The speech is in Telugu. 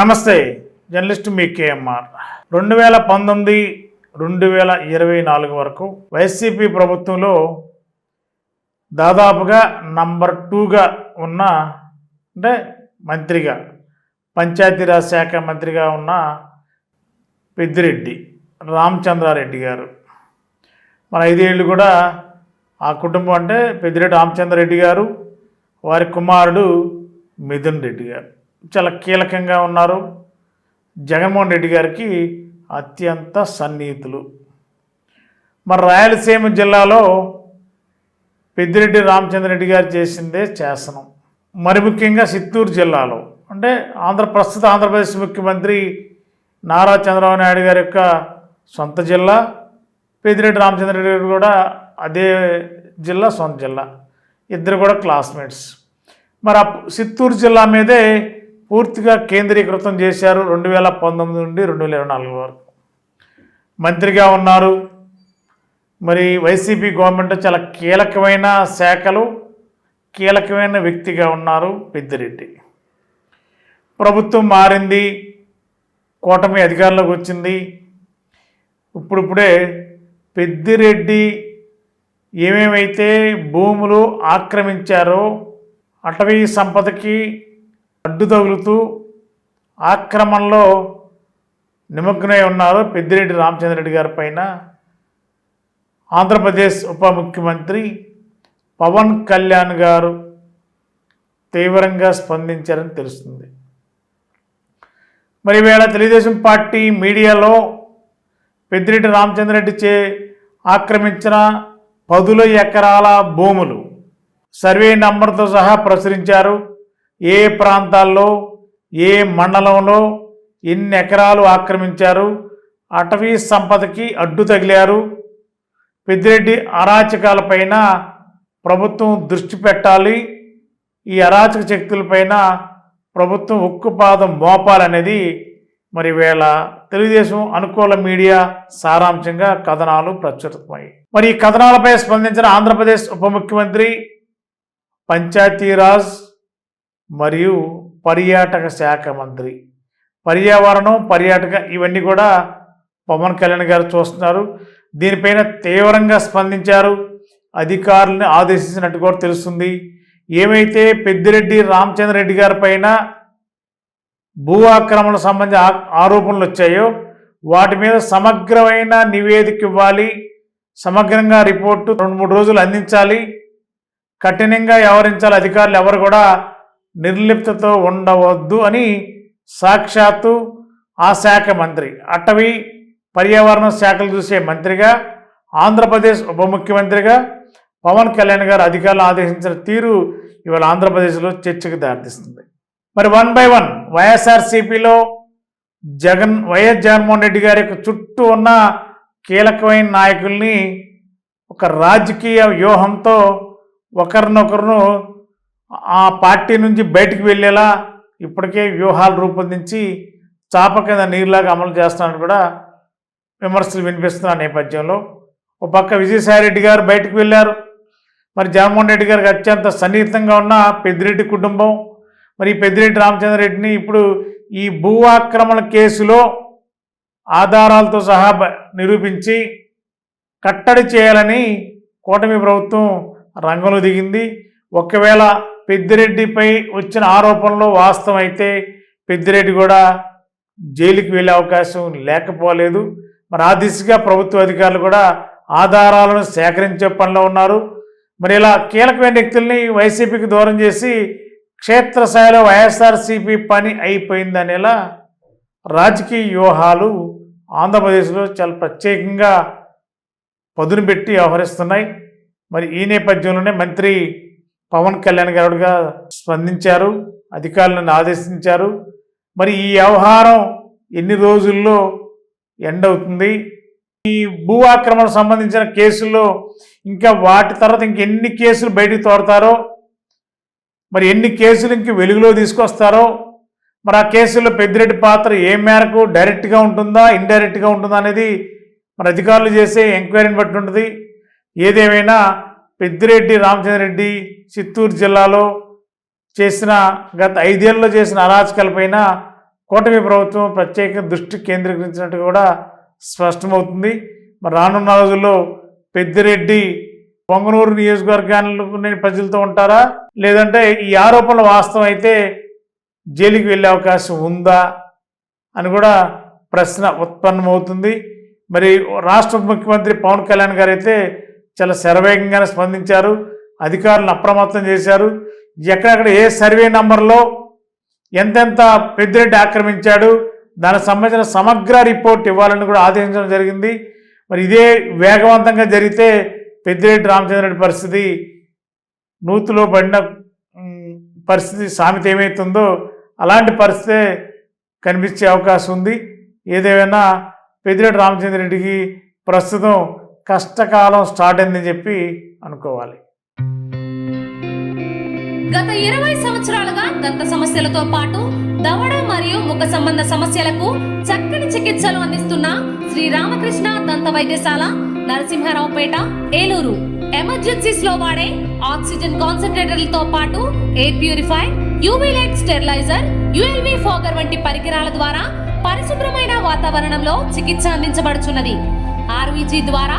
నమస్తే జర్నలిస్ట్ మీ కేఎంఆర్. రెండు వేల పంతొమ్మిది రెండు వేల ఇరవై నాలుగు వరకు వైసీపీ ప్రభుత్వంలో దాదాపుగా నంబర్ టూగా ఉన్న అంటే మంత్రిగా పంచాయతీరాజ్ శాఖ మంత్రిగా ఉన్న పెద్దిరెడ్డి రామచంద్రారెడ్డి గారు. మన ఐదేళ్ళు కూడా ఆ కుటుంబం అంటే పెద్దిరెడ్డి రామచంద్రారెడ్డి గారు వారి కుమారుడు మిథున్ రెడ్డి గారు. చాలా కీలకంగా ఉన్నారు. జగన్మోహన్ రెడ్డి గారికి అత్యంత సన్నిహితులు. మరి రాయలసీమ జిల్లాలో పెద్దిరెడ్డి రామచంద్రరెడ్డి గారు చేసిందే శాసనం. మరి ముఖ్యంగా చిత్తూరు జిల్లాలో. అంటే ఆంధ్ర ప్రస్తుత ఆంధ్రప్రదేశ్ ముఖ్యమంత్రి నారా చంద్రబాబు నాయుడు గారి యొక్క సొంత జిల్లా పెద్దిరెడ్డి రామచంద్రరెడ్డి గారు కూడా అదే జిల్లా సొంత జిల్లా. ఇద్దరు కూడా క్లాస్మేట్స్. మరి చిత్తూరు జిల్లా మీదే పూర్తిగా కేంద్రీకృతం చేశారు రెండు వేల పంతొమ్మిది నుండి రెండు వేల ఇరవై నాలుగు వరకు. మంత్రిగా ఉన్నారు. మరి వైసీపీ గవర్నమెంట్ చాలా కీలకమైన శాఖలు కీలకమైన వ్యక్తిగా ఉన్నారు పెద్దిరెడ్డి. ప్రభుత్వం మారింది కూటమి అధికారంలోకి వచ్చింది. ఇప్పుడిప్పుడే పెద్దిరెడ్డి ఏమేమైతే భూములు ఆక్రమించారో అటవీ సంపదకి అడ్డు తగులుతూ ఆక్రమణలో నిమగ్నమై ఉన్నారు పెద్దిరెడ్డి రామచంద్రరెడ్డి గారి పైన ఆంధ్రప్రదేశ్ ఉప ముఖ్యమంత్రి పవన్ కళ్యాణ్ గారు తీవ్రంగా స్పందించారని తెలుస్తుంది. మరి వేళ తెలుగుదేశం పార్టీ మీడియాలో పెద్దిరెడ్డి రామచంద్రరెడ్డి చే ఆక్రమించిన పదుల ఎకరాల భూములు సర్వే నంబర్తో సహా ప్రచురించారు. ఏ ప్రాంతాల్లో ఏ మండలంలో ఎన్ని ఎకరాలు ఆక్రమించారు అటవీ సంపదకి అడ్డు తగిలారు పెద్దిరెడ్డి అరాచకాలపైన ప్రభుత్వం దృష్టి పెట్టాలి ఈ అరాచక శక్తులపైన ప్రభుత్వం ఉక్కుపాదం మోపాలనేది మరి వేళ. తెలుగుదేశం అనుకూల మీడియా సారాంశంగా కథనాలు ప్రచురితమయ్యాయి మరి ఈ కథనాలపై స్పందించిన ఆంధ్రప్రదేశ్ ఉప ముఖ్యమంత్రి పంచాయతీరాజ్ మరియు పర్యాటక శాఖ మంత్రి. పర్యావరణం పర్యాటక ఇవన్నీ కూడా పవన్ కళ్యాణ్ గారు చూస్తున్నారు. దీనిపైన తీవ్రంగా స్పందించారు. అధికారులను ఆదేశించినట్టు కూడా తెలుస్తుంది. ఏమైతే పెద్దిరెడ్డి రామచంద్రరెడ్డి గారి పైన భూ ఆక్రమణ సంబంధించి ఆరోపణలు వచ్చాయో వాటి మీద సమగ్రమైన నివేదిక ఇవ్వాలి. సమగ్రంగా రిపోర్టు రెండు మూడు రోజులు అందించాలి. కఠినంగా వ్యవహరించాలి. అధికారులు ఎవరు కూడా నిర్లిప్తతో ఉండవద్దు అని సాక్షాత్తు ఆ శాఖ మంత్రి అటవీ పర్యావరణ శాఖలు చూసే మంత్రిగా ఆంధ్రప్రదేశ్ ఉప ముఖ్యమంత్రిగా పవన్ కళ్యాణ్ గారు అధికారులు ఆదేశించిన తీరు ఇవాళ ఆంధ్రప్రదేశ్లో చర్చకు దారితీస్తుంది. మరి వన్ బై వన్ వైఎస్ఆర్సీపీలో జగన్ వైఎస్ జగన్మోహన్ రెడ్డి గారి యొక్క చుట్టూ ఉన్న కీలకమైన నాయకుల్ని ఒక రాజకీయ వ్యూహంతో ఒకరినొకరును ఆ పార్టీ నుంచి బయటికి వెళ్ళేలా ఇప్పటికే వ్యూహాలు రూపొందించి చాప కింద నీరులాగా అమలు చేస్తున్నారని కూడా విమర్శలు వినిపిస్తున్న నేపథ్యంలో ఒక పక్క విజయసాయిరెడ్డి గారు బయటకు వెళ్ళారు. మరి జగన్మోహన్ రెడ్డి గారికి అత్యంత సన్నిహితంగా ఉన్న పెద్దిరెడ్డి కుటుంబం. మరి పెద్దిరెడ్డి రామచంద్రరెడ్డిని ఇప్పుడు ఈ భూ ఆక్రమణ కేసులో ఆధారాలతో సహా నిరూపించి కట్టడి చేయాలని కూటమి ప్రభుత్వం రంగంలో దిగింది. ఒకవేళ పెద్దిరెడ్డిపై వచ్చిన ఆరోపణలు వాస్తవం అయితే పెద్దిరెడ్డి కూడా జైలుకి వెళ్ళే అవకాశం లేకపోలేదు. మరి ఆ దిశగా ప్రభుత్వ అధికారులు కూడా ఆధారాలను సేకరించే పనిలో ఉన్నారు. మరి ఇలా కీలకమైన వ్యక్తుల్ని వైసీపీకి దూరం చేసి క్షేత్రస్థాయిలో వైఎస్ఆర్సీపీ పని అయిపోయిందనేలా రాజకీయ వ్యూహాలు ఆంధ్రప్రదేశ్లో చాలా ప్రత్యేకంగా పదును పెట్టి వ్యవహరిస్తున్నాయి. మరి ఈ నేపథ్యంలోనే మంత్రి పవన్ కళ్యాణ్ గారుగా స్పందించారు అధికారులను ఆదేశించారు. మరి ఈ వ్యవహారం ఎన్ని రోజుల్లో ఎండ్ అవుతుంది? ఈ భూ ఆక్రమణ సంబంధించిన కేసుల్లో ఇంకా వాటి తర్వాత ఇంకెన్ని కేసులు బయటికి తోడతారో మరి ఎన్ని కేసులు ఇంక వెలుగులో తీసుకొస్తారో మరి ఆ కేసుల్లో పెద్దిరెడ్డి పాత్ర ఏ మేరకు డైరెక్ట్గా ఉంటుందా ఇండైరెక్ట్గా ఉంటుందా అనేది మన అధికారులు చేసే ఎంక్వైరీని బట్టి ఉంటుంది. ఏదేమైనా పెద్దిరెడ్డి రామచంద్రరెడ్డి చిత్తూరు జిల్లాలో చేసిన గత ఐదేళ్ళలో చేసిన అరాచకాలపైన కూటమి ప్రభుత్వం ప్రత్యేక దృష్టి కేంద్రీకరించినట్టు కూడా స్పష్టమవుతుంది. మరి రానున్న రోజుల్లో పెద్దిరెడ్డి పొంగనూరు నియోజకవర్గాన్ని ప్రజలతో ఉంటారా? లేదంటే ఈ ఆరోపణలు వాస్తవం అయితే జైలుకి వెళ్ళే అవకాశం ఉందా అని కూడా ప్రశ్న ఉత్పన్నమవుతుంది. మరి రాష్ట్ర ముఖ్యమంత్రి పవన్ కళ్యాణ్ గారు అయితే చాలా శరవేగంగానే స్పందించారు. అధికారులను అప్రమత్తం చేశారు. ఎక్కడెక్కడ ఏ సర్వే నంబర్లో ఎంతెంత పెద్దిరెడ్డి ఆక్రమించాడు దానికి సంబంధించిన సమగ్ర రిపోర్ట్ ఇవ్వాలని కూడా ఆదేశించడం జరిగింది. మరి ఇదే వేగవంతంగా జరిగితే పెద్దిరెడ్డి రామచంద్రరెడ్డి పరిస్థితి నూతులో పడిన పరిస్థితి సామెత ఏమవుతుందో అలాంటి పరిస్థితే కనిపించే అవకాశం ఉంది. ఏదేమైనా పెద్దిరెడ్డి రామచంద్రరెడ్డికి ప్రస్తుతం కష్టకాలం స్టార్ట్ అయిందని చెప్పి అనుకోవాలి. గత ఇరవై సంవత్సరాలుగా దంత సమస్యలతో పాటు దవడ మరియు ముఖ సంబంధ సమస్యలకు చక్కని చికిత్సలు అందిస్తున్న శ్రీ రామకృష్ణ దంత వైద్యశాల నరసింహారావుపేట ఏలూరు. ఎమర్జెన్సీస్లో వాడే ఆక్సిజన్ కాన్సన్ట్రేటర్లతో పాటు air purify UV light steriliser ULV fogger వంటి పరికరాల ద్వారా పరిశుభ్రమైన వాతావరణంలో చికిత్స అందించబడుచున్నది. ఆర్వీజీ ద్వారా